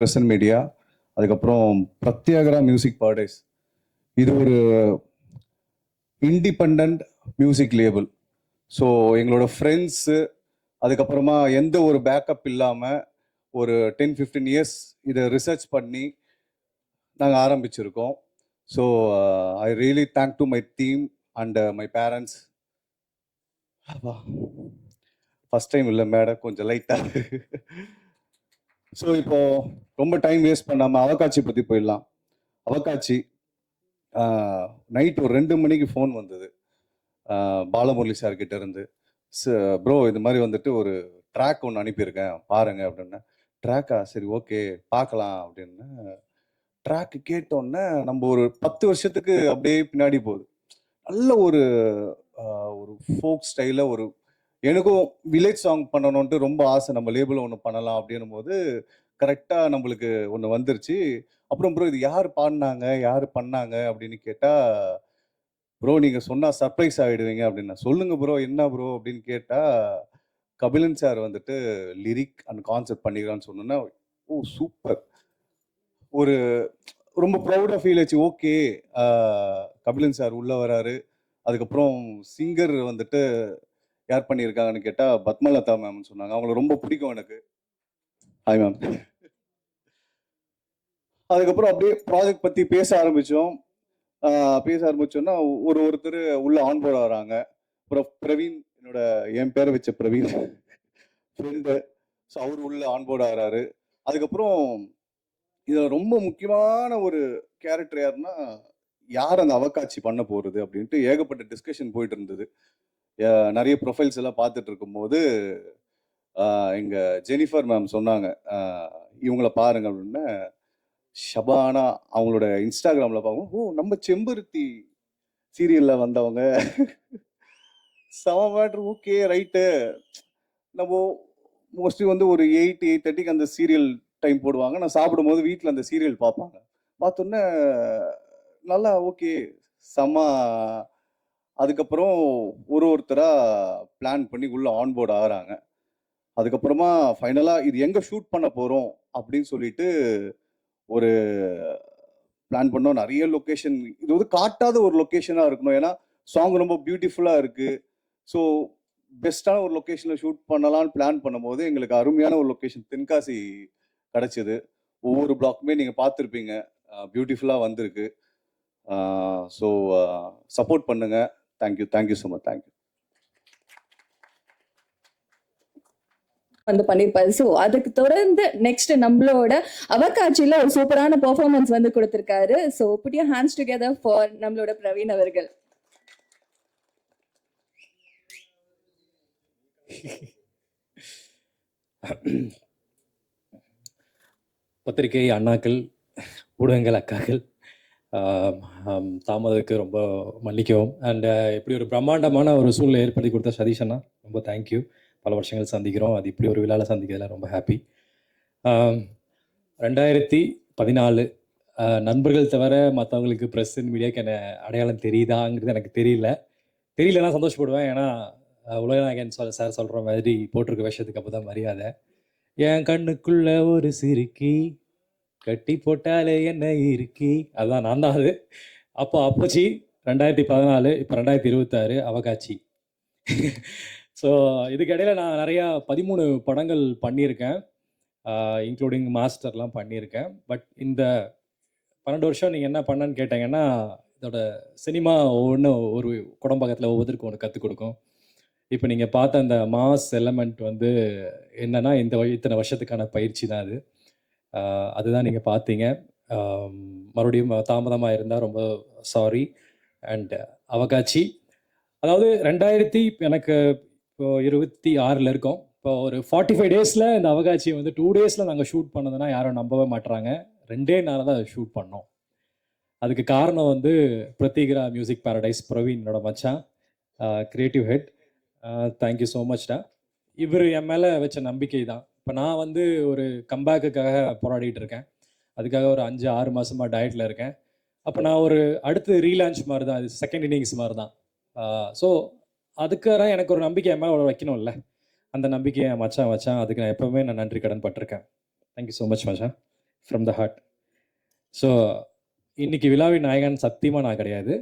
Present media அதுக்கப்புறம் பிரத்யாகரா music பாடேஸ் இது ஒரு இண்டிபெண்ட் மியூசிக் லேபிள் ஸோ எங்களோட ஃப்ரெண்ட்ஸு அதுக்கப்புறமா எந்த ஒரு பேக்கப் இல்லாமல் ஒரு டென் ஃபிஃப்டீன் இயர்ஸ் இதை ரிசர்ச் பண்ணி நாங்கள் ஆரம்பிச்சிருக்கோம். So I really thank to my team and my parents first time இல்லை மேடம் கொஞ்சம் லைட்டாக ஸோ இப்போ ரொம்ப டைம் வேஸ்ட் பண்ணாமல் அவகாட்சி பற்றி போயிடலாம். அவகாட்சி நைட் ஒரு ரெண்டு மணிக்கு ஃபோன் வந்தது. பாலமுரளி சார் கிட்ட இருந்து. ப்ரோ இது மாதிரி வந்துட்டு ஒரு ட்ராக் ஒன்று அனுப்பியிருக்கேன். பாருங்க அப்படின்னா. ட்ராக்கா சரி ஓகே பார்க்கலாம் அப்படின்னு. ட்ராக் கேட்டோன்னே நம்ம ஒரு பத்து வருஷத்துக்கு அப்படியே பின்னாடி போகுது. நல்ல ஒரு ஒரு ஃபோக் ஸ்டைலில் ஒரு எனக்கும் வில்லேஜ் சாங் பண்ணணுன்ட்டு ரொம்ப ஆசை. நம்ம லேபிள் ஒன்று பண்ணலாம் அப்படின்னும் போது கரெக்டாக நம்மளுக்கு ஒன்று வந்துருச்சு. அப்புறம் ப்ரோ இது யார் பாடினாங்க? யார் பண்ணாங்க? அப்படின்னு கேட்டால் ப்ரோ நீங்கள் சொன்னால் சர்ப்ரைஸ் ஆகிடுவீங்க அப்படின்னா. சொல்லுங்கள் ப்ரோ என்ன ப்ரோ அப்படின்னு கேட்டால் கபிலன் சார் வந்துட்டு லிரிக் அண்ட் கான்செப்ட் பண்ணிக்கிறான்னு சொன்னோன்னா ஓ சூப்பர் ஒரு ரொம்ப ப்ரௌடாக ஃபீல் ஆச்சு. ஓகே கபிலன் சார் உள்ளே வராரு. அதுக்கப்புறம் சிங்கர் வந்துட்டு யார் பண்ணியிருக்காங்கன்னு கேட்டால் பத்மலதா மேம்னு சொன்னாங்க. அவங்கள ரொம்ப பிடிக்கும் எனக்கு. ஹாய் மேம் அதுக்கப்புறம் அப்படியே ப்ராஜெக்ட் பற்றி பேச ஆரம்பித்தோம் பேச ஆரம்பித்தோன்னா ஒரு ஒருத்தர் உள்ள ஆன்போர்ட் வராங்க அப்புறம் பிரவீன் என்னோட என் பேரை வச்ச பிரவீன் ஃப்ரெண்டு ஸோ அவர் உள்ள ஆன்போர்ட் ஆகிறாரு. அதுக்கப்புறம் இதில் ரொம்ப முக்கியமான ஒரு கேரக்டர் யாருன்னா யார் அந்த அவக்காட்சி பண்ண போகிறது அப்படின்ட்டு ஏகப்பட்ட டிஸ்கஷன் போயிட்டு இருந்தது. நிறைய ப்ரொஃபைல்ஸ் எல்லாம் பார்த்துட்டு இருக்கும்போது எங்கள் ஜெனிஃபர் மேம் சொன்னாங்க இவங்கள பாருங்க அப்படின்னு. ஷபானா அவங்களோட இன்ஸ்டாகிராமில் பார்க்கும் ஓ நம்ம செம்பருத்தி சீரியலில் வந்தவங்க. செம மேட்ரு. Okay right. நம்ம மோஸ்ட்லி வந்து ஒரு எயிட் எயிட் தேர்ட்டிக்கு அந்த சீரியல் டைம் போடுவாங்க. நான் சாப்பிடும்போது வீட்டில் அந்த சீரியல் பார்ப்பாங்க. பார்த்தோன்னே நல்லா ஓகே. செம்ம அதுக்கப்புறம் ஒரு ஒருத்தராக பிளான் பண்ணி உள்ள ஆன்போர்ட் ஆகிறாங்க. அதுக்கப்புறமா ஃபைனலாக இது எங்கே ஷூட் பண்ண போகிறோம் அப்படின்னு சொல்லிட்டு ஒரு பிளான் பண்ணோம். நிறைய லொக்கேஷன் இது வந்து காட்டாத ஒரு லொக்கேஷனாக இருக்கணும். ஏன்னா சாங் ரொம்ப பியூட்டிஃபுல்லாக இருக்குது ஸோ பெஸ்ட்டான ஒரு லொக்கேஷனில் ஷூட் பண்ணலாம்னு பிளான் பண்ணும்போது எங்களுக்கு அருமையான ஒரு லொக்கேஷன் தென்காசி கிடச்சிது. ஒவ்வொரு பிளாக்குமே நீங்கள் பார்த்துருப்பீங்க. பியூட்டிஃபுல்லாக வந்திருக்கு. ஸோ சப்போர்ட் பண்ணுங்கள் thank you thank you so much thank you வந்து பண்ணிருப்பாரு சோ அதுக்கு தொடர்ந்து நெக்ஸ்ட் நம்மளோட அவகாட்சியில ஒரு சூப்பரான பெர்ஃபார்மன்ஸ் வந்து கொடுத்திருக்காரு. So put you hands together for நம்மளோட பிரவீன் அவர்கள். பத்திரிகை அண்ணாக்கள் ஊடகங்கள் அக்காக்கள் தாமதத்துக்கு ரொம்ப மன்னிக்கவும். அண்ட் இப்படி ஒரு பிரம்மாண்டமான ஒரு சூழ்நிலை ஏற்படுத்தி கொடுத்த சதீஷ் அண்ணா ரொம்ப தேங்க்யூ பல வருஷங்கள் சந்திக்கிறோம். அது இப்படி ஒரு விழாவில் சந்திக்கிறதுல ரொம்ப ஹாப்பி ரெண்டாயிரத்தி பதினாலு நண்பர்கள் தவிர மற்றவங்களுக்கு ப்ரெஸ் மீடியாக்கு என்ன அடையாளம் தெரியுதாங்கிறது எனக்கு தெரியல. தெரியலனா சந்தோஷப்படுவேன். ஏன்னா உலகநாயகன் சொல் சார் சொல்கிற மாதிரி போட்டிருக்க விஷயத்துக்கு அப்போ தான் மரியாதை. என் கண்ணுக்குள்ள ஒரு சிறுக்கி கட்டி போட்டாலே என்ன இருக்கி? அதான் நான் தான் அது. அப்போ அப்பச்சி ரெண்டாயிரத்தி பதினாலு இப்போ ரெண்டாயிரத்தி இருபத்தாறு அவகாட்சி ஸோ இதுக்கிடையில் நான் நிறையா பதிமூணு படங்கள் பண்ணியிருக்கேன். இன்க்ளூடிங் மாஸ்டர்லாம் பண்ணியிருக்கேன். பட் இந்த பன்னெண்டு வருஷம் நீங்கள் என்ன பண்ணன்னு கேட்டீங்கன்னா இதோட சினிமா ஒவ்வொன்றும் ஒரு குடம்பகத்தில் ஒவ்வொருத்தருக்கும் ஒன்று கற்றுக் கொடுக்கும். இப்போ நீங்கள் பார்த்த அந்த மாஸ் எலமெண்ட் வந்து என்னன்னா இந்த இத்தனை வருஷத்துக்கான பயிற்சி தான் அது. அதுதான் நீங்கள் பார்த்தீங்க. மறுபடியும் தாமதமாக இருந்தால் ரொம்ப சாரி அண்ட் அவகாட்சி அதாவது ரெண்டாயிரத்தி எனக்கு இப்போ இருபத்தி ஆறில் இருக்கோம். இப்போ ஒரு ஃபார்ட்டி ஃபைவ் டேஸில் இந்த அவகாட்சியை வந்து டூ டேஸில் நாங்கள் ஷூட் பண்ணதுன்னா யாரும் நம்பவே மாட்டுறாங்க ரெண்டே நாள் தான் ஷூட் பண்ணோம். அதுக்கு காரணம் வந்து பிரத்யேகரா மியூசிக் பாரடைஸ் பிரவீனோட மச்சான் creative head thank you so மச்டா இவர் என் மேலே வச்ச நம்பிக்கை தான். இப்போ நான் வந்து ஒரு கம்பேக்குக்காக போராடிட்டு இருக்கேன். அதுக்காக ஒரு அஞ்சு ஆறு மாதமாக டயட்டில் இருக்கேன். அப்போ நான் ஒரு அடுத்து ரீலான்ச் மாதிரி தான் அது செகண்ட் இன்னிங்ஸ் மாதிரி தான் ஸோ அதுக்காக எனக்கு ஒரு நம்பிக்கை என் மேலே வைக்கணும்ல. அந்த நம்பிக்கையை மச்சான் மச்சான் வச்சான் அதுக்கு நான் எப்போவுமே நான் நன்றி கடன் பட்டிருக்கேன். தேங்க்யூ ஸோ மச் மச்சான். ஃப்ரம் த ஹார்ட் ஸோ இன்னைக்கு விழாவின் நாயகன் சத்தியமாக நான் கிடையாது.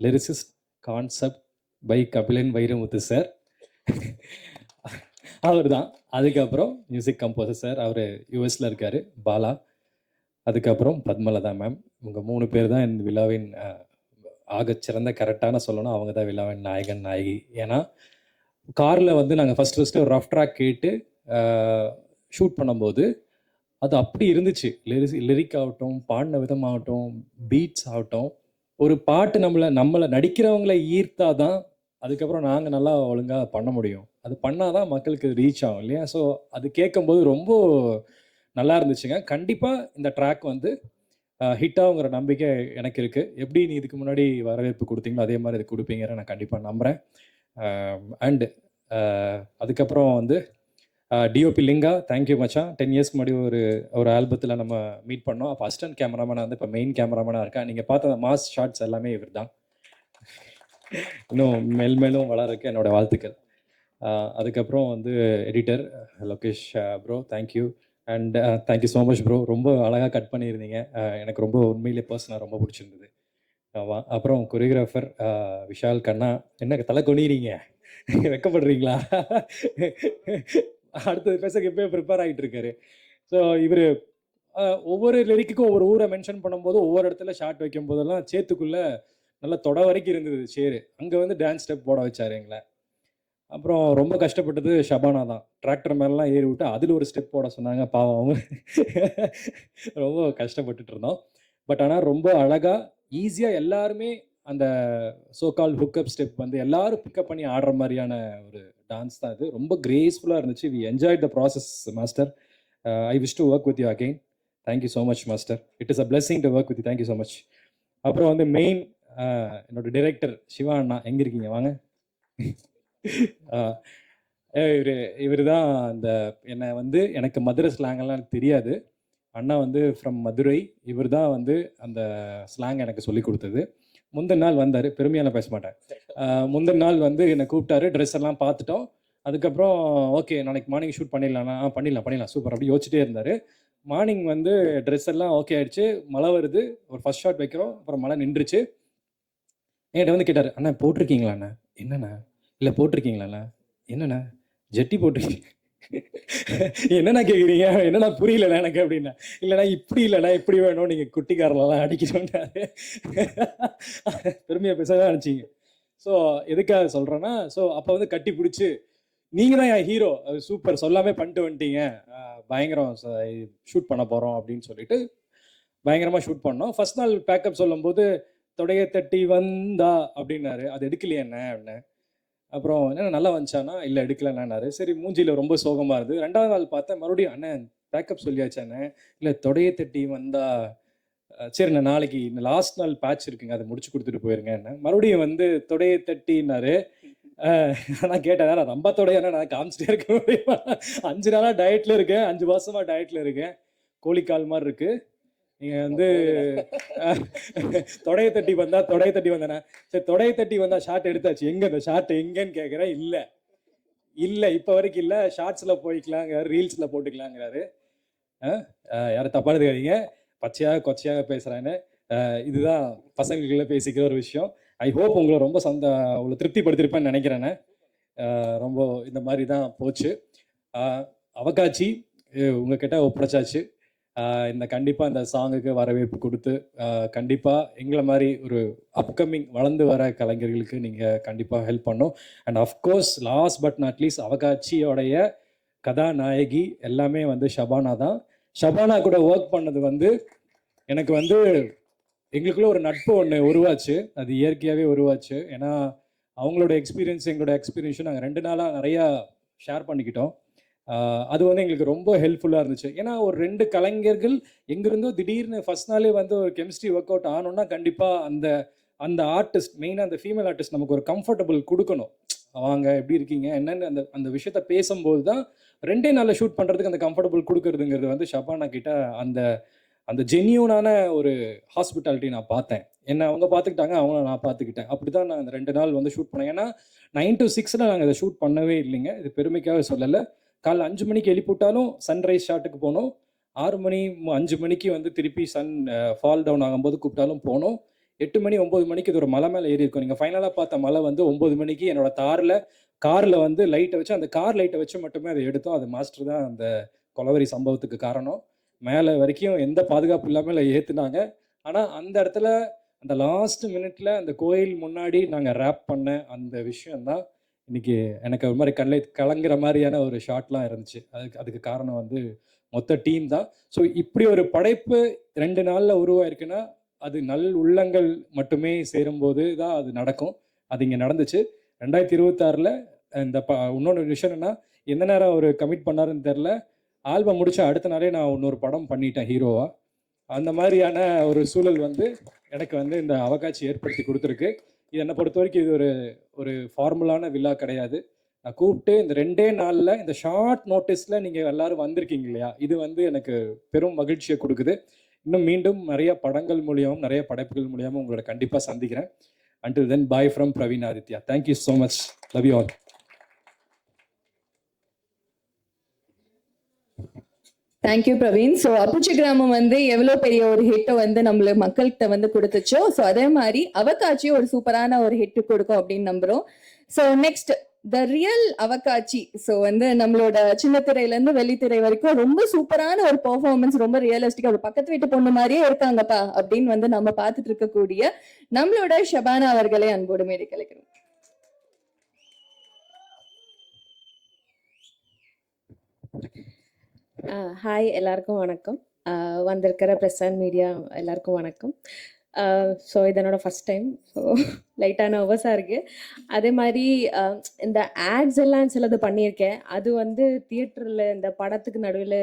Lyricist concept by Kabilan Vairamuthu sir அவர் தான் அதுக்கப்புறம் மியூசிக் கம்போசர் சார் அவர் யூஎஸில் இருக்கார் பாலா. அதுக்கப்புறம் பத்மலதா மேம் இவங்க மூணு பேர் தான் இந்த விழாவின் ஆக சிறந்த கரெக்டான சொல்லணும். அவங்க தான் விழாவின் நாயகன் நாயகி. ஏன்னா காரில் வந்து நாங்கள் ஃபஸ்ட்டு ஃபஸ்ட்டு ஒரு ரஃப் ட்ராக் கேட்டு ஷூட் பண்ணும்போது அது அப்படி இருந்துச்சு. லிரிஸ் லிரிக் ஆகட்டும் பாடின விதமாகட்டும் பீட்ஸ் ஆகட்டும் ஒரு பாட்டு நம்மளை நம்மளை நடிக்கிறவங்களை ஈர்த்தா தான் அதுக்கப்புறம் நாங்கள் நல்லா ஒழுங்காக பண்ண முடியும். அது பண்ணாதான் மக்களுக்கு ரீச் ஆகும் இல்லையா? ஸோ அது கேட்கும்போது ரொம்ப நல்லா இருந்துச்சுங்க. கண்டிப்பாக இந்த ட்ராக் வந்து ஹிட்டாகுங்கிற நம்பிக்கை எனக்கு இருக்குது எப்படி நீ இதுக்கு முன்னாடி வரவேற்பு கொடுத்தீங்களோ அதே மாதிரி இது கொடுப்பீங்கன்னு நான் கண்டிப்பாக நம்புகிறேன் அண்டு அதுக்கப்புறம் வந்து டிஓபி லிங்கா தேங்க்யூ மச்சான். டென் இயர்ஸ் முன்னாடி ஒரு ஒரு ஆல்பத்தில் நம்ம மீட் பண்ணோம். அப்போ அஸ்டன்ட் கேமராமேனாக வந்து இப்போ மெயின் கேமராமேனாக இருக்கேன் நீங்கள் பார்த்த அந்த மாஸ் ஷாட்ஸ் எல்லாமே இவர் தான் இன்னும் மெல்மேலும் மேலும் வளர்றதுக்கு என்னோட வாழ்த்துக்கள். அதுக்கப்புறம் வந்து editor Lokesh bro thank you and thank you so much bro ரொம்ப அழகாக கட் பண்ணியிருந்தீங்க. எனக்கு ரொம்ப உண்மையிலே பர்சனாக ரொம்ப பிடிச்சிருந்தது. அப்புறம் கொரியோகிராஃபர் விஷால் கண்ணா என்ன தலை கொனிறீங்க வெக்கப்படுறீங்களா? அடுத்தது பேச எப்பயும் ப்ரிப்பேர் ஆகிட்டு இருக்காரு. ஸோ இவர் ஒவ்வொரு லிரிக்குக்கும் ஒவ்வொரு ஊரை மென்ஷன் பண்ணும்போது ஒவ்வொரு இடத்துல ஷார்ட் வைக்கும் போதெல்லாம் சேத்துக்குள்ளே நல்லா தொட வரைக்கும் இருந்தது சேரு. அங்கே வந்து டான்ஸ் ஸ்டெப் போட வச்சாரு எங்களை. அப்புறம் ரொம்ப கஷ்டப்பட்டது ஷபானா தான். டிராக்டர் மேலாம் ஏறி விட்டு அதில் ஒரு ஸ்டெப் போட சொன்னாங்க பாவம் அவங்க. ரொம்ப கஷ்டப்பட்டுட்டு இருந்தோம். பட் ஆனால் ரொம்ப அழகாக ஈஸியாக எல்லாருமே அந்த சோகால் ஹுக்கப் ஸ்டெப் வந்து எல்லாரும் பிக்கப் பண்ணி ஆடுற மாதிரியான ஒரு டான்ஸ் தான் இது. ரொம்ப கிரேஸ்ஃபுல்லாக இருந்துச்சு. We enjoy the process master I wish to work with you again thank you so much master it is a blessing to work with thank you so much அப்புறம் வந்து மெயின் uh, என்னோட director Siva அண்ணா எங்கே இருக்கீங்க? வாங்க. இவர் இவர் தான் அந்த என்னை வந்து எனக்கு மதுரை ஸ்லாங்கெல்லாம் எனக்கு தெரியாது. அண்ணா வந்து ஃப்ரம் மதுரை. இவர் தான் வந்து அந்த ஸ்லாங் எனக்கு சொல்லி கொடுத்தது. முந்தின நாள் வந்தார். பெருமையாக பேச மாட்டேன். முந்தின நாள் வந்து என்னை கூப்பிட்டாரு. ட்ரெஸ் எல்லாம் பார்த்துட்டோம். அதுக்கப்புறம் ஓகே நாளைக்கு மார்னிங் ஷூட் பண்ணிடலாம் ஆ பண்ணிடலாம் பண்ணிடலாம். சூப்பர். அப்படி யோசிச்சுட்டே இருந்தார். மார்னிங் வந்து ட்ரெஸ் எல்லாம் ஓகே ஆயிடுச்சு. மழை வருது. ஒரு ஃபர்ஸ்ட் ஷாட் வைக்கிறோம். அப்புறம் மழை நின்றுச்சு. என்கிட்ட வந்து கேட்டார் அண்ணா போட்டிருக்கீங்களா அண்ணா என்னண்ணா? இல்லை போட்டிருக்கீங்களாண்ணா? என்னண்ணா? ஜெட்டி போட்டிருக்கீங்க. என்னண்ணா கேட்குறீங்க என்னண்ணா புரியலண்ணா எனக்கு அப்படின்னா? இல்லைண்ணா இப்படி இல்லைண்ணா இப்படி வேணும். நீங்கள் குட்டிக்காரெல்லாம் அடிக்கணும்னாரு பெருமையாக பேச தான் நினச்சிங்க. ஸோ எதுக்காக சொல்கிறேன்னா ஸோ அப்போ வந்து கட்டி பிடிச்சி நீங்கள் தான் என் ஹீரோ சூப்பர் சொல்லாமே பண்ணிட்டு வந்துட்டீங்க. பயங்கரம். ஷூட் பண்ண போகிறோம் அப்படின்னு சொல்லிட்டு பயங்கரமாக ஷூட் பண்ணோம். ஃபர்ஸ்ட் நாள் பேக்கப் சொல்லும்போது தொடைய தட்டி வந்தா அப்படின்னாரு. அது எடுக்கலையே என்ன? அப்படின்னு. அப்புறம் என்ன நல்லா வந்துச்சானா இல்லை எடுக்கலன்னாரு சரி மூஞ்சியில் ரொம்ப சோகமாக இருந்தது. ரெண்டாவது நாள் பார்த்தேன் மறுபடியும் அண்ணன் பேக்கப் சொல்லியாச்சானே இல்லை தொடைய தட்டி வந்தால் சரிண்ணா நாளைக்கு இந்த லாஸ்ட் நாள் பேட்ச் இருக்குங்க. அதை முடிச்சு கொடுத்துட்டு போயிருங்க என்ன மறுபடியும் வந்து தொடையை தட்டினாரு அஹ் நான் கேட்டேன் நான் ரொம்ப தொடையான நான் காமிச்சிட்டே இருக்க முடியுமா? அஞ்சு நாளாக டயட்டில் இருக்கேன். அஞ்சு மாசமா டயட்டில் இருக்கேன். கோழிக்கால் மாதிரி இருக்குது நீங்கள் வந்து தொடையை தட்டி வந்தா தொடைய தட்டி வந்தேனா? சரி தொடைய தட்டி வந்தா ஷார்ட் எடுத்தாச்சு. எங்க இந்த ஷார்ட் எங்கன்னு கேட்குறேன் இல்லை. இல்லை இப்போ வரைக்கும் இல்லை. ஷார்ட்ஸில் போய்க்கலாங்கிறாரு ரீல்ஸில் போட்டுக்கலாங்கிறாரு. யாரும் தப்பாக எடுத்துக்காதீங்க. பச்சையாக கொச்சையாக பேசுகிறான்னு இதுதான் பசங்களுக்குள்ள பேசிக்கிற ஒரு விஷயம். ஐ ஹோப் உங்களை ரொம்ப சந்த உங்களை திருப்திப்படுத்திருப்பேன்னு நினைக்கிறேன்னு ரொம்ப இந்த மாதிரி தான் போச்சு. அஹ், அவகாட்சி உங்ககிட்ட ஒப்படைச்சாச்சு. இந்த கண்டிப்பாக இந்த சாங்குக்கு வரவேற்பு கொடுத்து கண்டிப்பாக எங்களை மாதிரி ஒரு அப்கமிங் வளர்ந்து வர கலைஞர்களுக்கு நீங்கள் கண்டிப்பாக ஹெல்ப் பண்ணும். And of course last but at least அவகாட்சியோடைய கதாநாயகி எல்லாமே வந்து ஷபானா தான். ஷபானா கூட ஒர்க் பண்ணது வந்து எனக்கு வந்து எங்களுக்குள்ள ஒரு நட்பு ஒன்று உருவாச்சு. அது இயற்கையாகவே உருவாச்சு. ஏன்னா அவங்களோட எக்ஸ்பீரியன்ஸ் எங்களோட எக்ஸ்பீரியன்ஸும் நாங்கள் ரெண்டு நாளாக நிறையா ஷேர் பண்ணிக்கிட்டோம். அது வந்து எங்களுக்கு ரொம்ப ஹெல்ப்ஃபுல்லாக இருந்துச்சு. ஏன்னா ஒரு ரெண்டு கலைஞர்கள் எங்கிருந்தோ திடீர்னு ஃபஸ்ட் நாளே வந்து ஒரு கெமிஸ்ட்ரி ஒர்க் அவுட் ஆனோன்னா கண்டிப்பாக அந்த அந்த ஆர்டிஸ்ட் மெயினாக அந்த ஃபீமேல் ஆர்டிஸ்ட் நமக்கு ஒரு கம்ஃபர்டபுள் கொடுக்கணும். வாங்க எப்படி இருக்கீங்க என்னன்னு அந்த அந்த விஷயத்த பேசும்போது தான் ரெண்டே நாளில் ஷூட் பண்ணுறதுக்கு அந்த கம்ஃபர்டபுள் கொடுக்கறதுங்கிறது வந்து ஷபானா கிட்ட அந்த அந்த ஜென்யூனான ஒரு ஹாஸ்பிட்டாலிட்டி நான் பார்த்தேன். என்ன அவங்க பார்த்துக்கிட்டாங்க அவங்கள நான் பார்த்துக்கிட்டேன். அப்படி தான் நான் அந்த ரெண்டு நாள் வந்து ஷூட் பண்ணேன். ஏன்னா நைன் டு சிக்ஸில் நாங்கள் இதை ஷூட் பண்ணவே இல்லைங்க. இது பெருமைக்காக சொல்லலை. காலைல அஞ்சு மணிக்கு எழுப்பிவிட்டாலும் சன்ரைஸ் ஷாட்டுக்கு போனோம். ஆறு மணி அஞ்சு மணிக்கு வந்து திருப்பி சன் ஃபால் டவுன் ஆகும்போது கூப்பிட்டாலும் போனோம். எட்டு மணி ஒம்பது மணிக்கு இது ஒரு மலை மேலே ஏறி இருக்கும். நீங்கள் ஃபைனலாக பார்த்த மலை வந்து ஒம்பது மணிக்கு என்னோட தாரில் காரில் வந்து லைட்டை வச்சு அந்த கார் லைட்டை வச்சு மட்டுமே அதை எடுத்தோம். அது மாஸ்டர் தான் அந்த கொலவரி சம்பவத்துக்கு காரணம். மேலே வரைக்கும் எந்த பாதுகாப்பு இல்லாமல் ஏற்றுனாங்க ஆனால் அந்த இடத்துல அந்த லாஸ்ட் மினிட்ல அந்த கோயில் முன்னாடி நாங்கள் ரேப் பண்ண அந்த விஷயம்தான் இன்னைக்கு எனக்கு ஒரு மாதிரி கண்ணில் கலங்குற மாதிரியான ஒரு ஷாட்லாம் இருந்துச்சு. அதுக்கு அதுக்கு காரணம் வந்து மொத்த டீம் தான். ஸோ இப்படி ஒரு படைப்பு ரெண்டு நாளில் உருவாயிருக்குன்னா அது நல் உள்ளங்கள் மட்டுமே சேரும்போது தான் அது நடக்கும். அது இங்கே நடந்துச்சு. ரெண்டாயிரத்தி இருபத்தாறில் இந்த ப இன்னொன்று விஷயம் என்னன்னா எந்த நேரம் அவர் கமிட் பண்ணாருன்னு தெரில. ஆல்பம் முடிச்ச அடுத்த நாளே நான் இன்னொரு படம் பண்ணிட்டேன் ஹீரோவா. அந்த மாதிரியான ஒரு சூழல் வந்து எனக்கு வந்து இந்த அவகாட்சி ஏற்படுத்தி கொடுத்துருக்கு. இது என்னை பொறுத்த வரைக்கும் இது ஒரு ஒரு ஃபார்முலான விழா கிடையாது. நான் கூப்பிட்டு இந்த ரெண்டே நாளில் இந்த ஷார்ட் நோட்டீஸில் நீங்கள் எல்லாரும் வந்திருக்கீங்க இல்லையா? இது வந்து எனக்கு பெரும் மகிழ்ச்சியை கொடுக்குது. இன்னும் மீண்டும் நிறைய படங்கள் மூலியமும் நிறைய படைப்புகள் மூலியமும் உங்களோட கண்டிப்பாக சந்திக்கிறேன். Until then bye from Praveen Adithya thank you so much love you all thank you Praveen so Appuchi Gramam வந்து எவ்வளவு பெரிய ஒரு ஹிட்டை வந்து நம்மள மக்கள்கிட்ட வந்து கொடுத்துச்சோ ஸோ அதே மாதிரி அவக்காட்சி ஒரு சூப்பரான ஒரு ஹிட் கொடுக்கும் அப்படின்னு நம்புறோம். ஸோ நெக்ஸ்ட் த ரியல் அவக்காட்சி ஸோ வந்து நம்மளோட சின்ன திரையிலேருந்து வெள்ளித்திரை வரைக்கும் ரொம்ப சூப்பரான ஒரு பெர்ஃபார்மன்ஸ் ரொம்ப ரியலிஸ்டிக்காக ஒரு பக்கத்து வீட்டு பொண்ணு மாதிரியே இருக்காங்கப்பா அப்படின்னு வந்து நம்ம பார்த்துட்டு இருக்கக்கூடிய நம்மளோட ஷபானா அவர்களை அன்போடு மேடை கலைக்கிறோம். ஹாய் எல்லாருக்கும் வணக்கம். வந்திருக்கிற ப்ரெஸ் அண்ட் மீடியா எல்லாருக்கும் வணக்கம். ஸோ இதனோட ஃபஸ்ட் டைம் ஸோ லைட்டாக நர்வஸாக இருக்குது அதே மாதிரி இந்த ஆட்ஸ் எல்லாம் சிலது பண்ணியிருக்கேன். அது வந்து தியேட்டரில் இந்த படத்துக்கு நடுவில்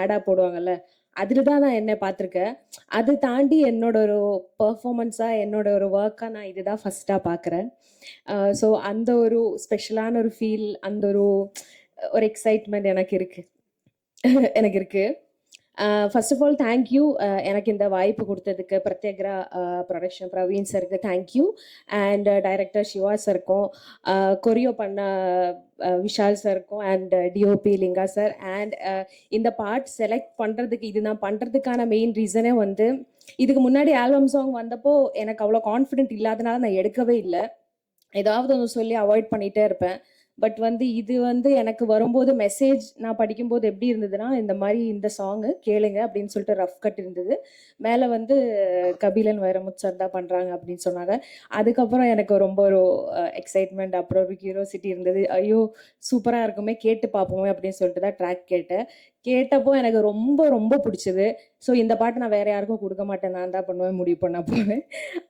ஆடாக போடுவாங்கல்ல அதில் தான் நான் என்ன பார்த்துருக்கேன். அது தாண்டி என்னோட ஒரு பர்ஃபாமன்ஸாக என்னோட ஒரு ஒர்க்காக நான் இதுதான் ஃபஸ்ட்டாக பார்க்குறேன். ஸோ அந்த ஒரு ஸ்பெஷலான ஒரு ஃபீல் அந்த ஒரு ஒரு எக்ஸைட்மெண்ட் எனக்கு இருக்குது எனக்கு இருக்குது ஃபர்ஸ்ட் ஆஃப் ஆல் தேங்க்யூ எனக்கு இந்த வாய்ப்பு கொடுத்ததுக்கு பிரத்யேகரா production Praveen சருக்கு thank you and director Siva சருக்கும் choreo பண்ண Vishal சருக்கும் and DOP Linga sir and இந்த பார்ட் செலக்ட் பண்ணுறதுக்கு இது நான் பண்ணுறதுக்கான மெயின் ரீசனே வந்து இதுக்கு முன்னாடி ஆல்பம் சாங் வந்தப்போ எனக்கு அவ்வளோ கான்ஃபிடென்ட் இல்லாதனால நான் எடுக்கவே இல்லை. ஏதாவது ஒன்று சொல்லி அவாய்ட் பண்ணிகிட்டே இருப்பேன். பட் வந்து இது வந்து எனக்கு வரும்போது மெசேஜ் நான் படிக்கும்போது எப்படி இருந்ததுன்னா இந்த மாதிரி இந்த சாங்கு கேளுங்க அப்படின்னு சொல்லிட்டு ரஃப் கட் இருந்தது. மேலே வந்து கபிலன் வைரமுத் சார் தான் பண்ணுறாங்க அப்படின்னு சொன்னாங்க. அதுக்கப்புறம் எனக்கு ரொம்ப ஒரு எக்ஸைட்மெண்ட் அப்புறம் ஒரு கியூரோசிட்டி இருந்தது. ஐயோ சூப்பராக இருக்குமே கேட்டு பார்ப்போமே அப்படின்னு சொல்லிட்டு தான் ட்ராக் கேட்டேன். கேட்டப்போ எனக்கு ரொம்ப ரொம்ப பிடிச்சது. ஸோ இந்த பாட்டு நான் வேற யாருக்கும் கொடுக்க மாட்டேன். நான் தான் பண்ணுவேன். முடிவு பண்ண போவேன்.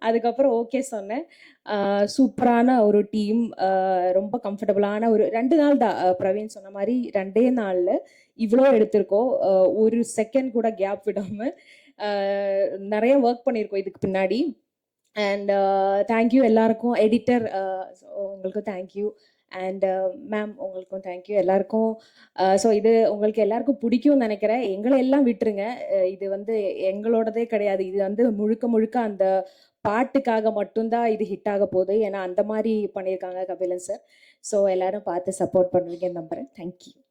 அதுக்கப்புறம் ஓகே சொன்னேன். சூப்பரான ஒரு டீம் ரொம்ப கம்ஃபர்டபுளான ஒரு ரெண்டு நாள் தான். பிரவீன் சொன்ன மாதிரி ரெண்டே நாளில் இவ்வளோ எடுத்திருக்கோம். ஒரு செகண்ட் கூட கேப் விடாமல் நிறைய ஒர்க் பண்ணியிருக்கோம் இதுக்கு பின்னாடி. அண்ட் தேங்க்யூ எல்லாருக்கும். எடிட்டர் உங்களுக்கும் தேங்க்யூ அண்ட் மேம் uh, உங்களுக்கும் தேங்க்யூ எல்லாருக்கும் uh, ஸோ இது உங்களுக்கு எல்லாருக்கும் பிடிக்கும்னு நினைக்கிறேன். எங்களை எல்லாம் விட்டுருங்க. இது வந்து எங்களோடதே கிடையாது. இது வந்து முழுக்க முழுக்க அந்த பாட்டுக்காக மட்டும்தான் இது ஹிட் ஆக போகுது. ஏன்னா அந்த மாதிரி பண்ணியிருக்காங்க கபிலன் சார் ஸோ எல்லாரும் பார்த்து சப்போர்ட் பண்ணுவீங்கன்னு நம்புகிறேன் thank you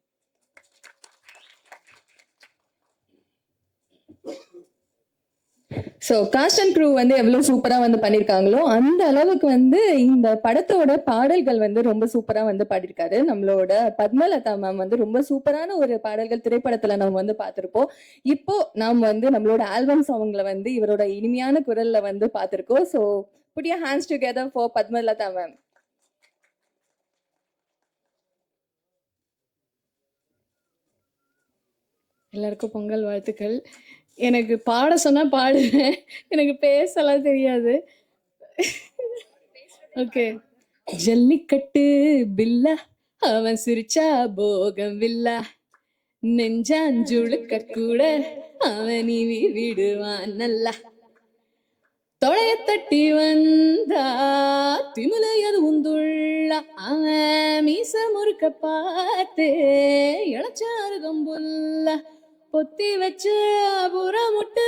so cast and crew வந்து எவ்வளவு சூப்பரா வந்து பண்ணிருக்காங்களோ அந்த அளவுக்கு வந்து இந்த படத்தோட பாடல்கள் வந்து ரொம்ப சூப்பரா வந்து பாடியிருக்காரு. நம்மளோட பத்மலதா மேம் வந்து ரொம்ப சூப்பரான ஒரு பாடல்கள் திரைப்படத்துல நம்ம வந்து பார்த்திருப்போம். இப்போ நாம் வந்து நம்மளோட ஆல்பம் சாங்ல வந்து இவரோட இனிமையான குரல்ல வந்து பார்த்திருக்கோம். So put your hands together for Padmalatha ma'am எல்லாருக்கும் பொங்கல் வாழ்த்துக்கள். எனக்கு பாட சொன்னா பாடுவேன். எனக்கு பேசலாம் தெரியாது. ஓகே ஜல்லிக்கட்டு பில்லா அவன் சிரிச்சா போகம் வில்லா. நெஞ்சாஞ்சுழுக்க கூட அவன் நீவி விடுவான் நல்லா தொடைய தட்டி வந்தா திமிலையது உந்துள்ள அவன் மீச முறுக்க பார்த்து இளச்சாறு கம்புல்ல பொத்தி வச்ச புறமுட்டு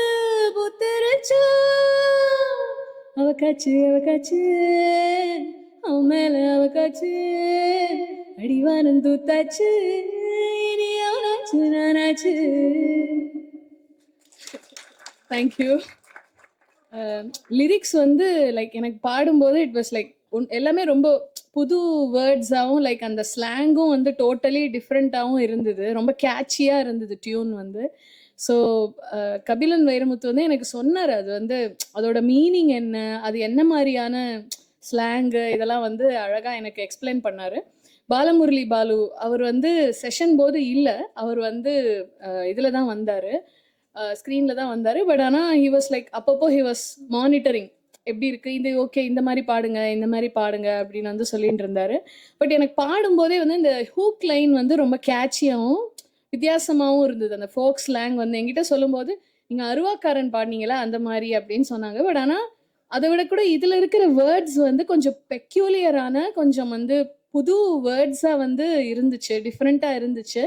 புத்திருச்சு. அவக்காச்சு அவக்காச்சு அவன் மேல அவக்காச்சு அடிவானம் தூத்தாச்சு. இனி அவனாச்சு நானாச்சு. தேங்க்யூ லிரிக்ஸ் uh, வந்து லைக் எனக்கு பாடும்போது இட் வாஸ் லைக் எல்லாமே ரொம்ப புது வேர்ட்ஸாகவும் லைக் அந்த ஸ்லாங்கும் வந்து டோட்டலி டிஃப்ரெண்ட்டாகவும் இருந்தது. ரொம்ப கேட்சியாக இருந்தது டியூன் வந்து. ஸோ கபிலன் வைரமுத்து வந்து எனக்கு சொன்னார் அது வந்து அதோட மீனிங் என்ன அது என்ன மாதிரியான ஸ்லாங்கு இதெல்லாம் வந்து அழகாக எனக்கு எக்ஸ்பிளைன் பண்ணார். பாலமுரளி பாலு அவர் வந்து செஷன் போது இல்லை அவர் வந்து இதில் தான் வந்தார். ஸ்க்ரீனில் தான் வந்தார். பட் ஆனால் ஹி வாஸ் லைக் அப்பப்போ ஹி வாஸ் மானிட்டரிங் எப்படி இருக்கு? இது ஓகே இந்த மாதிரி பாடுங்க இந்த மாதிரி பாடுங்க அப்படின்னு வந்து சொல்லிட்டு இருந்தாரு. பட் எனக்கு பாடும்போதே வந்து இந்த ஹூக் லைன் வந்து ரொம்ப கேட்சியாகவும் வித்தியாசமாகவும் இருந்தது. அந்த ஃபோக் ஸ்லாங் வந்து எங்கிட்ட சொல்லும்போது நீங்கள் அருவாக்காரன் பாடினீங்களா அந்த மாதிரி? அப்படின்னு சொன்னாங்க. பட் ஆனால் அதை விட கூட இதில் இருக்கிற வேர்ட்ஸ் வந்து கொஞ்சம் பெக்யூலியரான கொஞ்சம் வந்து புது வேர்ட்ஸாக வந்து இருந்துச்சு டிஃப்ரெண்ட்டாக இருந்துச்சு.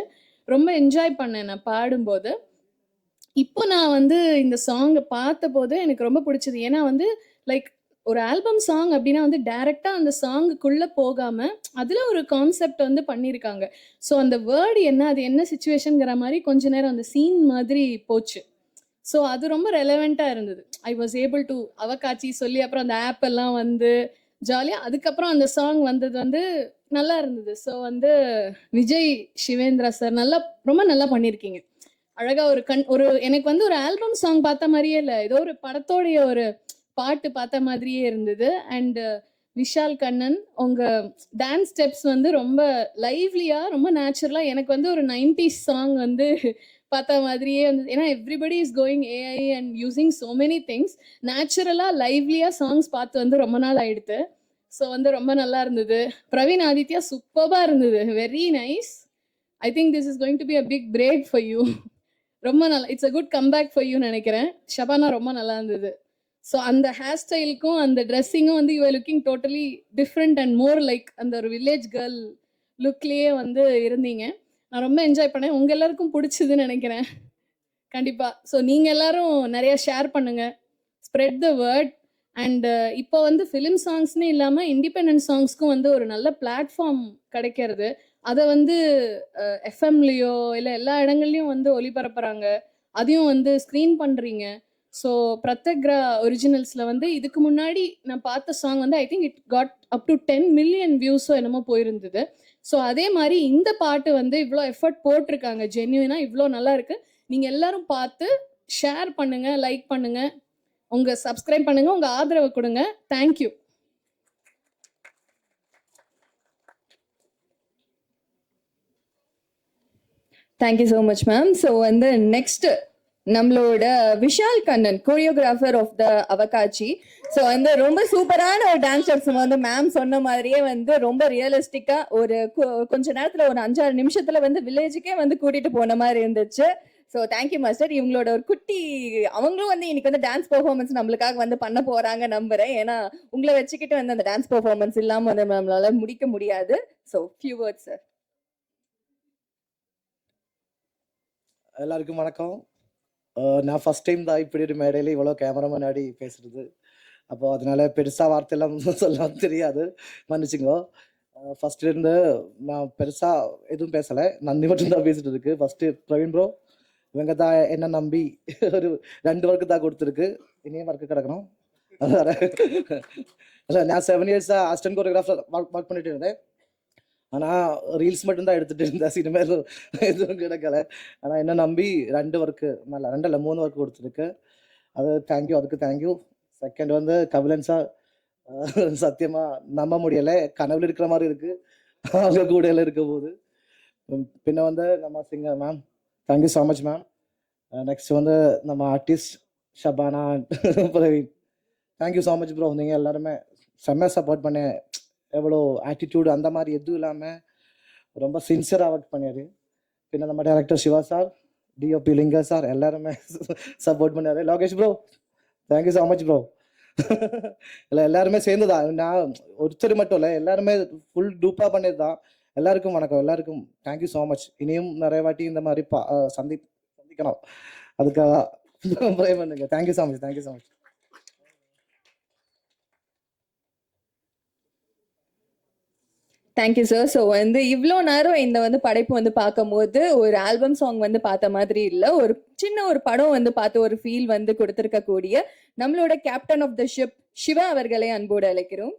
ரொம்ப என்ஜாய் பண்ணேன் நான் பாடும்போது. இப்போ நான் வந்து இந்த சாங்கை பார்த்த போது எனக்கு ரொம்ப பிடிச்சது. ஏன்னா வந்து லைக் ஒரு ஆல்பம் சாங் அப்படின்னா வந்து டைரக்டா அந்த சாங்குக்குள்ளே போகாமல் அதில் ஒரு கான்செப்ட் வந்து பண்ணியிருக்காங்க ஸோ அந்த வேர்டு என்ன அது என்ன சுச்சுவேஷனுங்கிற மாதிரி கொஞ்ச நேரம் அந்த சீன் மாதிரி போச்சு. ஸோ அது ரொம்ப ரெலவெண்ட்டாக இருந்தது. ஐ வாஸ் ஏபிள் டு அவகாட்சி சொல்லி அப்புறம் அந்த ஆப் எல்லாம் வந்து ஜாலியாக அதுக்கப்புறம் அந்த சாங் வந்தது வந்து நல்லா இருந்தது. ஸோ வந்து விஜய் சிவேந்திரா சார் நல்லா ரொம்ப நல்லா பண்ணியிருக்கீங்க அழகாக ஒரு கண் ஒரு எனக்கு வந்து ஒரு ஆல்பம் சாங் பார்த்த மாதிரியே இல்லை. ஏதோ ஒரு படத்தோடைய ஒரு பாட்டு பார்த்த மாதிரியே இருந்தது. அண்ட் விஷால் கண்ணன் உங்க டான்ஸ் ஸ்டெப்ஸ் வந்து ரொம்ப லைவ்லியா ரொம்ப நேச்சுரலா எனக்கு வந்து ஒரு நைன்டிஸ் சாங் வந்து பார்த்த மாதிரியே வந்து ஏன்னா everybody is going AI and using so many things நேச்சுரலா லைவ்லியா சாங்ஸ் பார்த்து வந்து ரொம்ப நாள் ஆகிடுது ஸோ வந்து ரொம்ப நல்லா இருந்தது. பிரவீன் ஆதித்யா சூப்பராக இருந்தது. Very nice I think this is going to be a big break for you ரொம்ப நல்லா it's a good comeback for you நினைக்கிறேன். ஷபானா ரொம்ப நல்லா இருந்தது. ஸோ அந்த ஹேர் ஸ்டைலுக்கும் அந்த ட்ரெஸ்ஸிங்கும் வந்து you're looking totally different and more like அந்த ஒரு வில்லேஜ் கேர்ள் லுக்லேயே வந்து இருந்தீங்க. நான் ரொம்ப என்ஜாய் பண்ணேன். உங்கள் எல்லாருக்கும் பிடிச்சதுன்னு நினைக்கிறேன். கண்டிப்பாக ஸோ நீங்கள் எல்லாரும் நிறையா ஷேர் பண்ணுங்கள் ஸ்ப்ரெட் த வேர்ட் அண்டு இப்போ வந்து ஃபிலிம் சாங்ஸ்னே இல்லாமல் இண்டிபெண்டன்ட் சாங்ஸ்க்கும் வந்து ஒரு நல்ல பிளாட்ஃபார்ம் கிடைக்கிறது. அதை வந்து எஃப்எம்லேயோ இல்லை எல்லா இடங்கள்லையும் வந்து ஒளிபரப்புறாங்க. அதையும் வந்து ஸ்க்ரீன் பண்ணுறீங்க ஸோ பிரத்யக்ரா ஒரிஜினல்ஸில் வந்து இதுக்கு முன்னாடி நான் பார்த்த சாங் வந்து I think it got up to ten million வியூஸோ என்னமோ போயிருந்தது. ஸோ அதே மாதிரி இந்த பாட்டு வந்து இவ்வளோ எஃபர்ட் போட்டிருக்காங்க. ஜென்யூனாக இவ்வளோ நல்லா இருக்கு. நீங்கள் எல்லாரும் பார்த்து ஷேர் பண்ணுங்க லைக் பண்ணுங்க. உங்க சப்ஸ்கிரைப் பண்ணுங்க உங்க ஆதரவு கொடுங்க. Thank you thank you so much ma'am so வந்து நெக்ஸ்ட் நம்மளோட Vishal Kannan choreographer of the அவகாச்சி so வந்து ரொம்ப சூப்பரான ஒரு டான்ஸ் வந்து மேம் சொன்ன மாதிரியே வந்து ரொம்ப ரியலிஸ்டிக்கா ஒரு கொஞ்ச நேரத்துல ஒரு அஞ்சாறு நிமிஷத்துல வந்து வில்லேஜுக்கே வந்து கூட்டிட்டு போன மாதிரி இருந்துச்சு. ஸோ தேங்க்யூ மாஸ்டர் இவங்களோட ஒரு குட்டி அவங்களும் வந்து இன்னைக்கு வந்து டான்ஸ் பெர்ஃபார்மன்ஸ் நம்மளுக்காக வந்து பண்ண போறாங்க நம்புறேன். ஏன்னா உங்களை வச்சுக்கிட்டு வந்து அந்த டான்ஸ் பெர்ஃபார்மன்ஸ் இல்லாம வந்து நம்மளால முடிக்க முடியாது. ஸோ ஃபியூ வேர்ட்ஸ் சார் எல்லாருக்கும் வணக்கம். நான் ஃபர்ஸ்ட் டைம் தான் இப்படி ஒரு மேடையில் இவ்வளோ கேமரா முன்னாடி பேசுறது. அப்போ அதனால பெருசாக வார்த்தையெல்லாம் சொல்ல தெரியாது. மன்னிச்சுங்கோ ஃபர்ஸ்ட்ல இருந்து நான் பெருசாக எதுவும் பேசலை. நந்தி மட்டும் தான் பேசிட்டு இருக்கு. ஃபர்ஸ்ட்டு பிரவீன் ப்ரோ இவங்க தான் என்ன நம்பி ஒரு ரெண்டு ஒர்க்கு தான் கொடுத்துருக்கு. இனியும் ஒர்க்கு கிடக்கணும். அதான். நான் செவன் இயர்ஸாக அசிஸ்டன்ட் கோரியோகிராஃபர் ஒர்க் பண்ணிட்டு இருந்தேன். ஆனால் ரீல்ஸ் மட்டும்தான் எடுத்துட்டு இருந்தேன் சினிமா எதுவும் கிடைக்கல. ஆனால் என்ன நம்பி ரெண்டு ஒர்க்கு நல்ல ரெண்டு இல்லை மூணு ஒர்க் கொடுத்துருக்கு. அது தேங்க்யூ அதுக்கு தேங்க்யூ செகண்ட் வந்து கபிலன் சார் சத்தியமாக நம்ப முடியலை. கனவுல இருக்கிற மாதிரி இருக்கு. அவங்க கூட எல்லாம் இருக்க போது பின்ன வந்து நம்ம singer ma'am thank you so much ma'am next வந்து நம்ம artist Shabana Praveen. Thank you so much bro நீங்கள் எல்லாருமே செம்ம சப்போர்ட் பண்ணேன் எவ்வளோ ஆட்டிடியூடு அந்த மாதிரி எதுவும் இல்லாமல் ரொம்ப சின்சியராக ஒர்க் பண்ணியாரு. பின்ன நம்ம director Siva sir DOP Linga sir எல்லாருமே சப்போர்ட் பண்ணாரு. Lokesh bro thank you so much bro இல்லை எல்லாருமே சேர்ந்து தான் நான் ஒருத்தர் மட்டும் இல்லை எல்லாருமே ஃபுல் டூப்பாக பண்ணது தான் எல்லாருக்கும் வணக்கம். எல்லாருக்கும் தேங்க்யூ ஸோ மச் இனியும் நிறைய வாட்டி இந்த மாதிரி பா சந்தி சந்திக்கணும் அதுக்காக ப்ரே பண்ணுங்க. Thank you so much thank you so much thank you sir so வந்து இவ்வளோ நேரம் இந்த வந்து படைப்பு வந்து பார்க்கும்போது ஒரு ஆல்பம் சாங் வந்து பார்த்த மாதிரி இல்லை. ஒரு சின்ன ஒரு படம் வந்து பார்த்து ஒரு ஃபீல் வந்து கொடுத்துருக்க கூடிய நம்மளோட captain of the ship Siva அவர்களை அன்போடு அழைக்கிறோம்.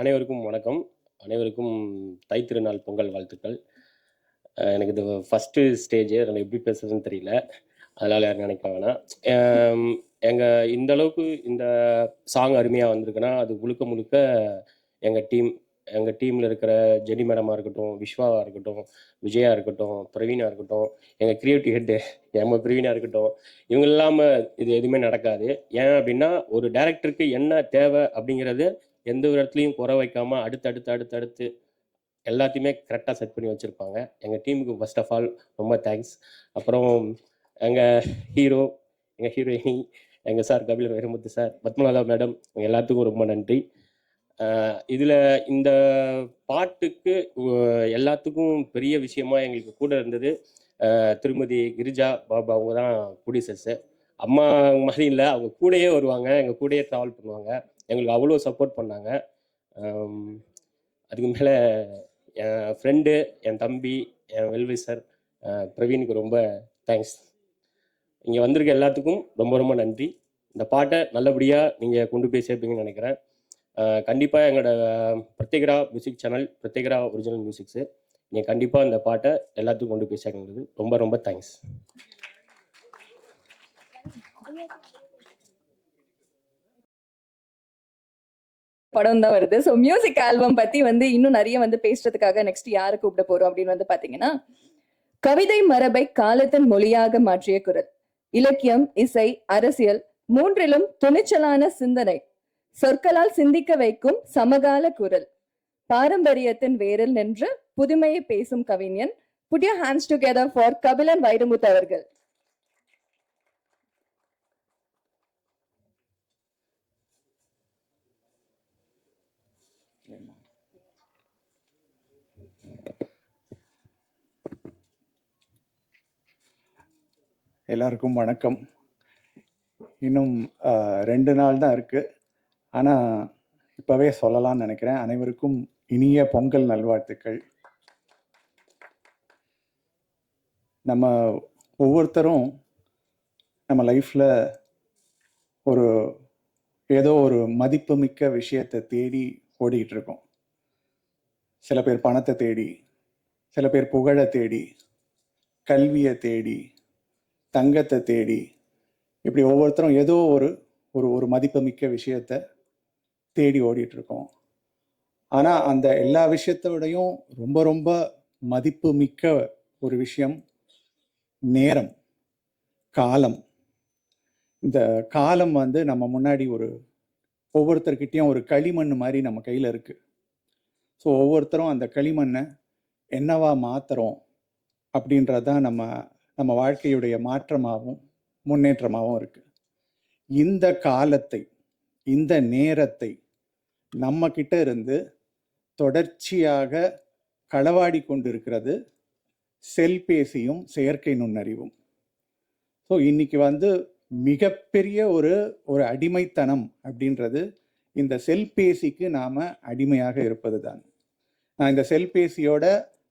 அனைவருக்கும் வணக்கம். அனைவருக்கும் தை திருநாள் பொங்கல் வாழ்த்துக்கள். எனக்கு இது ஃபஸ்ட்டு ஸ்டேஜ் அதில் எப்படி பேசுறதுன்னு தெரியல. அதனால் யாரும் நினைக்க வேணாம். எங்கள் இந்த அளவுக்கு இந்த சாங் அருமையாக வந்திருக்குன்னா அது முழுக்க முழுக்க எங்கள் டீம் எங்கள் டீமில் இருக்கிற ஜெனி மேடமாக இருக்கட்டும் விஸ்வாவாக இருக்கட்டும் விஜயா இருக்கட்டும் பிரவீனாக இருக்கட்டும் எங்கள் கிரியேட்டிவ் ஹெட்டு எம்ம பிரவீனாக இருக்கட்டும் இவங்க இல்லாமல் இது எதுவுமே நடக்காது. ஏன் அப்படின்னா ஒரு டேரக்டருக்கு என்ன தேவை அப்படிங்கிறது எந்த ஒரு இடத்துலையும் குறை வைக்காமல் அடுத்து அடுத்து அடுத்து அடுத்து எல்லாத்தையுமே கரெக்டாக செட் பண்ணி வச்சுருப்பாங்க. எங்கள் டீமுக்கு ஃபர்ஸ்ட் ஆஃப் ஆல் ரொம்ப தேங்க்ஸ் அப்புறம் எங்கள் ஹீரோ எங்கள் ஹீரோயினி எங்கள் sir Kabilar Vairamuthu sir Padmanatha madam எல்லாத்துக்கும் ரொம்ப நன்றி. இதில் இந்த பாட்டுக்கு எல்லாத்துக்கும் பெரிய விஷயமா எங்களுக்கு கூட இருந்தது. திருமதி கிரிஜா பாபா அவங்க தான் ப்ரொடியூசர்ஸு அம்மா மாதிரி இல்லை அவங்க கூடயே வருவாங்க எங்கள் கூடயே ட்ராவல் பண்ணுவாங்க. எங்களுக்கு அவ்வளோ சப்போர்ட் பண்ணாங்க. அதுக்கு மேலே என் ஃப்ரெண்டு என் தம்பி என் வெல்விசர் பிரவீனுக்கு ரொம்ப தேங்க்ஸ் இங்கே வந்திருக்க எல்லாத்துக்கும் ரொம்ப ரொம்ப நன்றி. இந்த பாட்டை நல்லபடியாக நீங்கள் கொண்டு போய் சேர்ப்பீங்கன்னு நினைக்கிறேன். கண்டிப்பாக எங்களோட பிரத்யேகரா மியூசிக் சேனல் பிரத்யேகரா ஒரிஜினல் மியூசிக்ஸு நீங்கள் கண்டிப்பாக இந்த பாட்டை எல்லாத்துக்கும் கொண்டு போய் சேர்க்கறது ரொம்ப ரொம்ப தேங்க்ஸ் படம் தான் வருது. ஸோ மியூசிக் ஆல்பம் பத்தி வந்து இன்னும் நிறைய வந்து பேசுறதுக்காக நெக்ஸ்ட் யாரை கூப்பிட போறோம் அப்படின்னு வந்து பாத்தீங்கன்னா கவிதை மரபை காலத்தின் மொழியாக மாற்றிய குரல். இலக்கியம் இசை அரசியல் மூன்றிலும் துணிச்சலான சிந்தனை. சொற்களால் சிந்திக்க வைக்கும் சமகால குரல். பாரம்பரியத்தின் வேரில் நின்று புதுமையை பேசும் கவிஞன். Put your hands together for Kabilan Vairamuthu அவர்கள். எல்லாருக்கும் வணக்கம். இன்னும் ரெண்டு நாள் தான் இருக்குது ஆனால் இப்போவே சொல்லலாம்னு நினைக்கிறேன். அனைவருக்கும் இனிய பொங்கல் நல்வாழ்த்துக்கள். நம்ம ஒவ்வொருத்தரும் நம்ம லைஃப்பில் ஒரு ஏதோ ஒரு மதிப்புமிக்க விஷயத்தை தேடி ஓடிக்கிட்டு இருக்கோம் சில பேர் பணத்தை தேடி சில பேர் புகழை தேடி கல்வியை தேடி தங்கத்தை தேடி இப்படி ஒவ்வொருத்தரும் ஏதோ ஒரு ஒரு ஒரு மதிப்புமிக்க விஷயத்த தேடி ஓடிட்டுருக்கோம். ஆனால் அந்த எல்லா விஷயத்தோடையும் ரொம்ப ரொம்ப மதிப்புமிக்க ஒரு விஷயம் நேரம் காலம். இந்த காலம் வந்து நம்ம முன்னாடி ஒரு ஒவ்வொருத்தர்கிட்டையும் ஒரு களிமண் மாதிரி நம்ம கையில் இருக்குது ஸோ ஒவ்வொருத்தரும் அந்த களிமண்ணை என்னவா மாத்துறோம் அப்படின்றதான் நம்ம நம்ம வாழ்க்கையுடைய மாற்றமாகவும் முன்னேற்றமாகவும் இருக்குது இந்த காலத்தை இந்த நேரத்தை நம்ம கிட்ட இருந்து தொடர்ச்சியாக களவாடி கொண்டிருக்கிறது செல்பேசியும் செயற்கை நுண்ணறிவும். ஸோ இன்னைக்கு வந்து மிகப்பெரிய ஒரு ஒரு அடிமைத்தனம் அப்படின்றது இந்த செல்பேசிக்கு நாம் அடிமையாக இருப்பது தான் நான் இந்த செல்பேசியோட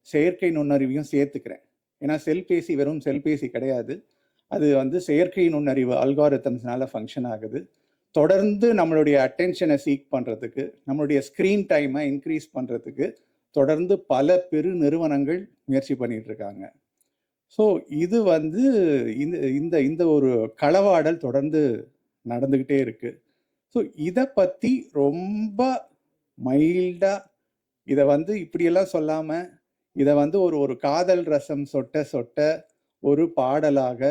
செயற்கை நுண்ணறிவையும் சேர்த்துக்கிறேன். ஏன்னா செல்பேசி வெறும் செல்பேசி கிடையாது. அது வந்து செயற்கை நுண்ணறிவு அல்காரிதம்ஸ்னால ஃபங்க்ஷன் ஆகுது. தொடர்ந்து நம்மளுடைய அட்டென்ஷனை சீக் பண்ணுறதுக்கு நம்மளுடைய ஸ்க்ரீன் டைமை இன்க்ரீஸ் பண்ணுறதுக்கு தொடர்ந்து பல பெரு நிறுவனங்கள் முயற்சி பண்ணிட்டு இருக்காங்க. ஸோ இது வந்து இந்த இந்த இந்த ஒரு களவாடல் தொடர்ந்து நடந்துக்கிட்டே இருக்கு. ஸோ இதை பற்றி ரொம்ப மைல்டாக இதை வந்து இப்படியெல்லாம் சொல்லாமல் இதை வந்து ஒரு ஒரு காதல் ரசம் சொட்ட சொட்ட ஒரு பாடலாக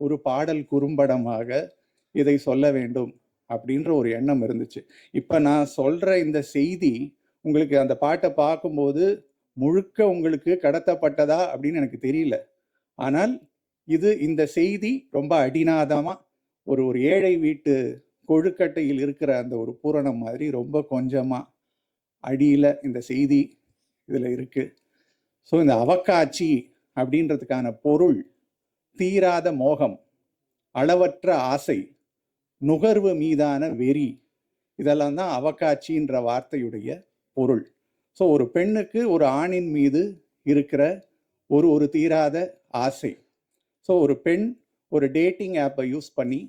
ஒரு பாடல் குறும்படமாக இதை சொல்ல வேண்டும் அப்படின்ற ஒரு எண்ணம் இருந்துச்சு. இப்போ நான் சொல்ற இந்த செய்தி உங்களுக்கு அந்த பாட்டை பார்க்கும்போது முழுக்க உங்களுக்கு கடத்தப்பட்டதா அப்படின்னு எனக்கு தெரியல. ஆனால் இது இந்த செய்தி ரொம்ப அடிநாதமா ஒரு ஒரு ஏழை வீட்டு கொழுக்கட்டையில் இருக்கிற அந்த ஒரு பூரணம் மாதிரி ரொம்ப கொஞ்சமா அடியில இந்த செய்தி இதுல இருக்கு. ஸோ இந்த அவக்காட்சி அப்படின்றதுக்கான பொருள் தீராத மோகம் அளவற்ற ஆசை நுகர்வு மீதான வெறி இதெல்லாம் தான் அவக்காட்சின்ற வார்த்தையுடைய பொருள். ஸோ ஒரு பெண்ணுக்கு ஒரு ஆணின் மீது இருக்கிற ஒரு ஒரு தீராத ஆசை. ஸோ ஒரு பெண் ஒரு டேட்டிங் ஆப்பை யூஸ் பண்ணி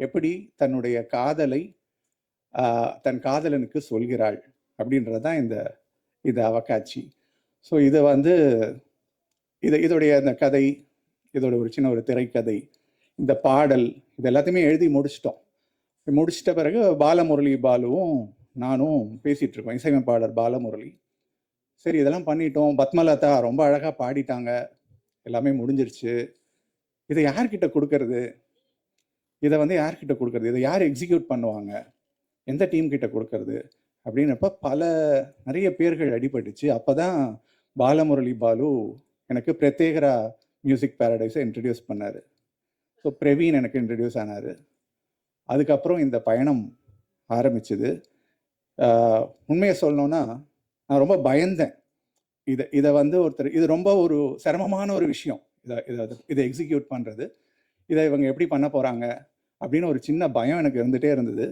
எப்படி தன்னுடைய காதலை தன் காதலனுக்கு சொல்கிறாள் அப்படின்றது தான் இந்த இது அவக்காட்சி ஸோ இதை வந்து இது இதோடைய அந்த கதை இதோட ஒரு சின்ன ஒரு திரைக்கதை இந்த பாடல் இது எல்லாத்தையுமே எழுதி முடிச்சிட்டோம். முடிச்சிட்ட பிறகு பாலமுரளி பாலுவும் நானும் பேசிட்டு இருக்கோம் இசையமைப்பாளர் பாலமுரளி. சரி இதெல்லாம் பண்ணிட்டோம். பத்மலதா ரொம்ப அழகாக பாடிட்டாங்க. எல்லாமே முடிஞ்சிருச்சு. இதை யார்கிட்ட கொடுக்கறது? இதை வந்து யார்கிட்ட கொடுக்கறது? இதை யார் எக்ஸிக்யூட் பண்ணுவாங்க? எந்த டீம் கிட்ட கொடுக்கறது? அப்படின்னப்ப பல நிறைய பேர்கள் அடிபட்டுச்சு. அப்போ தான் பாலமுரளி பாலு எனக்கு பிரத்யேகரா மியூசிக் பேரடைஸை இன்ட்ரடியூஸ் பண்ணார். ஸோ பிரவீன் எனக்கு இன்ட்ரடியூஸ் ஆனார். அதுக்கப்புறம் இந்த பயணம் ஆரம்பிச்சுது. உண்மையை சொல்லணும்னா நான் ரொம்ப பயந்தேன். இதை இதை வந்து ஒருத்தர் இது ரொம்ப ஒரு சிரமமான ஒரு விஷயம். இதை இதை இதை எக்ஸிக்யூட் பண்ணுறது இதை இவங்க எப்படி பண்ண போகிறாங்க அப்படின்னு ஒரு சின்ன பயம் எனக்கு இருந்துகிட்டே இருந்தது.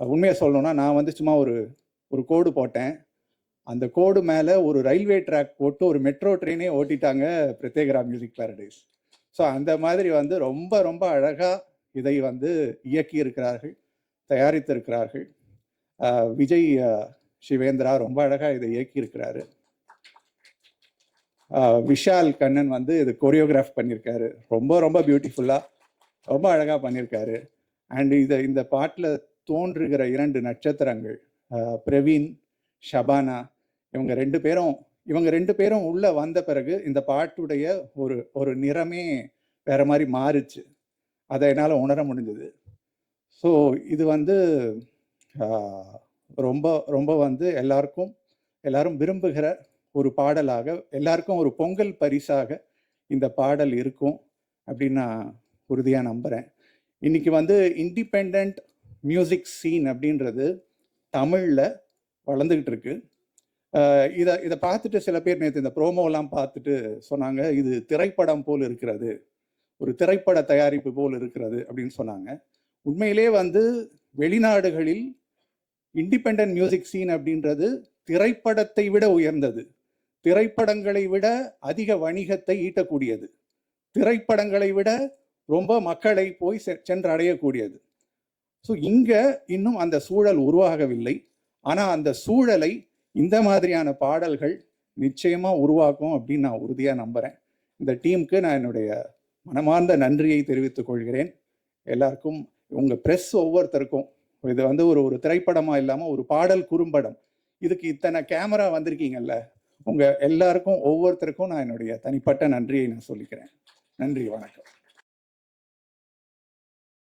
உண்மையை சொல்லணும்னா நான் வந்து சும்மா ஒரு ஒரு கோடு போட்டேன். அந்த கோடு மேலே ஒரு ரயில்வே ட்ராக் போட்டு ஒரு மெட்ரோ ட்ரெயினே ஓட்டிட்டாங்க பிரத்யேகரா மியூசிக் பேரடைஸ் ஸோ அந்த மாதிரி வந்து ரொம்ப ரொம்ப அழகாக இதை வந்து இயக்கி இருக்கிறார்கள் தயாரித்திருக்கிறார்கள் விஜய் சிவேந்திரா ரொம்ப அழகாக இதை இயக்கி இருக்கிறாரு விஷால் கண்ணன் வந்து இது கொரியோகிராஃப் பண்ணியிருக்காரு. ரொம்ப ரொம்ப பியூட்டிஃபுல்லாக ரொம்ப அழகாக பண்ணியிருக்காரு. அண்ட் இதை இந்த பாட்டில் தோன்றுகிற இரண்டு நட்சத்திரங்கள் பிரவீன் ஷபானா இவங்க ரெண்டு பேரும் இவங்க ரெண்டு பேரும் உள்ள வந்த பிறகு இந்த பாட்டுடைய ஒரு ஒரு நிறமே வேற மாதிரி மாறுச்சு. அதை என்னால் உணர முடிஞ்சது. ஸோ இது வந்து ரொம்ப ரொம்ப வந்து எல்லாருக்கும் எல்லாரும் விரும்புகிற ஒரு பாடலாக எல்லாருக்கும் ஒரு பொங்கல் பரிசாக இந்த பாடல் இருக்கும் அப்படின்னு நான் உறுதியாக நம்புகிறேன் இன்னைக்கு வந்து இண்டிபெண்ட் மியூசிக் சீன் அப்படின்றது தமிழில் வளர்ந்துக்கிட்டு இருக்கு. இதை இதை பார்த்துட்டு சில பேர் நேற்று இந்த ப்ரோமோலாம் பார்த்துட்டு சொன்னாங்க இது திரைப்படம் போல் இருக்கிறது ஒரு திரைப்பட தயாரிப்பு போல் இருக்கிறது அப்படின்னு சொன்னாங்க. உண்மையிலே வந்து வெளிநாடுகளில் இண்டிபெண்ட் மியூசிக் சீன் அப்படின்றது திரைப்படத்தை விட உயர்ந்தது. திரைப்படங்களை விட அதிக வணிகத்தை ஈட்டக்கூடியது. திரைப்படங்களை விட ரொம்ப மக்களை போய் செ- சென்றடையக்கூடியது. ஸோ இங்கே இன்னும் அந்த சூழல் உருவாகவில்லை. ஆனால் அந்த சூழலை இந்த மாதிரியான பாடல்கள் நிச்சயமாக உருவாக்கும் அப்படின்னு நான் உறுதியாக நம்புகிறேன் இந்த டீமுக்கு நான் என்னுடைய மனமார்ந்த நன்றியை தெரிவித்துக் கொள்கிறேன். எல்லாருக்கும் உங்கள் ப்ரெஸ் ஒவ்வொருத்தருக்கும் இது வந்து ஒரு ஒரு திரைப்படமாக இல்லாமல் ஒரு பாடல் குறும்படம். இதுக்கு இத்தனை கேமரா வந்திருக்கீங்கல்ல உங்கள் எல்லாருக்கும் ஒவ்வொருத்தருக்கும் நான் என்னுடைய தனிப்பட்ட நன்றியை நான் சொல்லிக்கிறேன். நன்றி வணக்கம்.